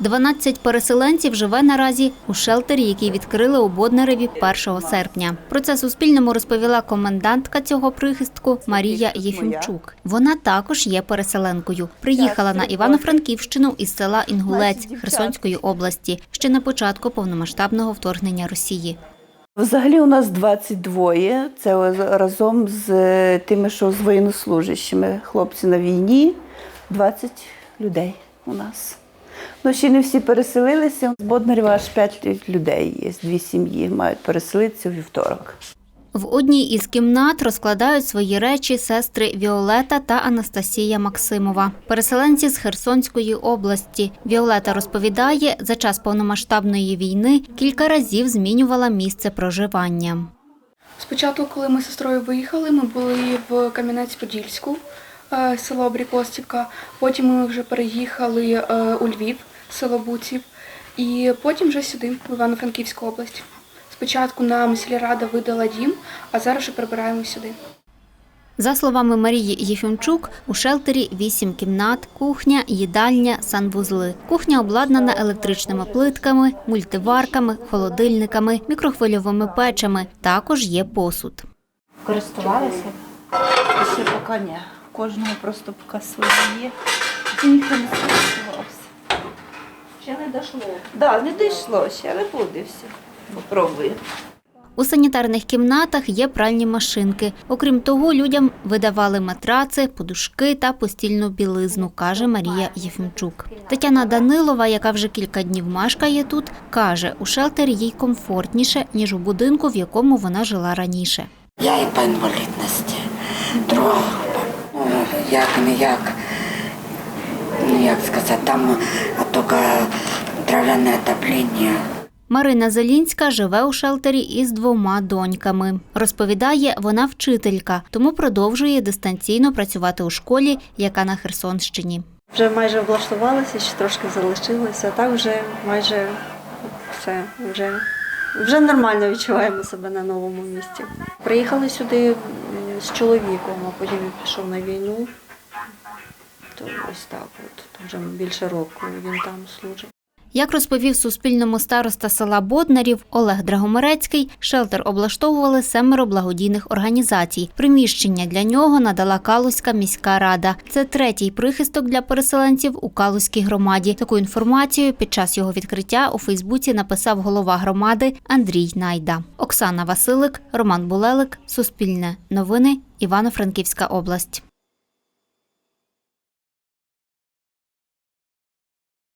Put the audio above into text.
12 переселенців живе наразі у шелтері, який відкрили у Боднареві 1 серпня. Про це Суспільному розповіла комендантка цього прихистку Марія Єфімчук. Вона також є переселенкою. Приїхала на Івано-Франківщину із села Інгулець Херсонської області ще на початку повномасштабного вторгнення Росії. Взагалі у нас 22. Це разом з е, тими, що з воєннослужащими. Хлопці на війні, 20 людей у нас. Ну, ще не всі переселилися. З Боднарєва аж 5 людей є. Дві сім'ї мають переселитися у вівторок. В одній із кімнат розкладають свої речі сестри Віолета та Анастасія Максимова, переселенці з Херсонської області. Віолета розповідає, за час повномасштабної війни кілька разів змінювала місце проживання. Спочатку, коли ми з сестрою виїхали, ми були в Кам'янець-Подільську, село Абрікостівка. Потім ми вже переїхали е, у Львів, село Буців, і потім вже сюди, в Івано-Франківську область. Спочатку нам сільрада видала дім, а зараз вже перебираємо сюди. За словами Марії Єфімчук, у шелтері вісім кімнат, кухня, їдальня, санвузли. Кухня обладнана електричними плитками, мультиварками, холодильниками, мікрохвильовими печами. Також є посуд. Користувалися? Ще поки ні. Кожного просто поки своє є. Ще ніхто не скористувався. Ще не дійшло. Так, не дійшло ще, але буде все. Попробую. У санітарних кімнатах є пральні машинки. Окрім того, людям видавали матраци, подушки та постільну білизну, каже Марія Єфімчук. Тетяна Данилова, яка вже кілька днів мешкає тут, каже, у шелтері їй комфортніше, ніж у будинку, в якому вона жила раніше. Я і по інвалідності. Друга як не як, ну як сказати, там а тільки трав'яне отоплення. Марина Зелінська живе у шелтері із двома доньками. Розповідає, вона вчителька, тому продовжує дистанційно працювати у школі, яка на Херсонщині. Вже майже облаштувалися, ще трошки залишилося, так вже майже все, вже, вже нормально відчуваємо себе на новому місці. Приїхали сюди з чоловіком, а потім він пішов на війну. То ось так от, вже більше року він там служить. Як розповів Суспільному староста села Боднарів Олег Драгомирецький, шелтер облаштовували семеро благодійних організацій. Приміщення для нього надала Калузька міська рада. Це третій прихисток для переселенців у Калузькій громаді. Таку інформацію під час його відкриття у Фейсбуці написав голова громади Андрій Найда. Оксана Василик, Роман Булелик, Суспільне новини, Івано-Франківська область.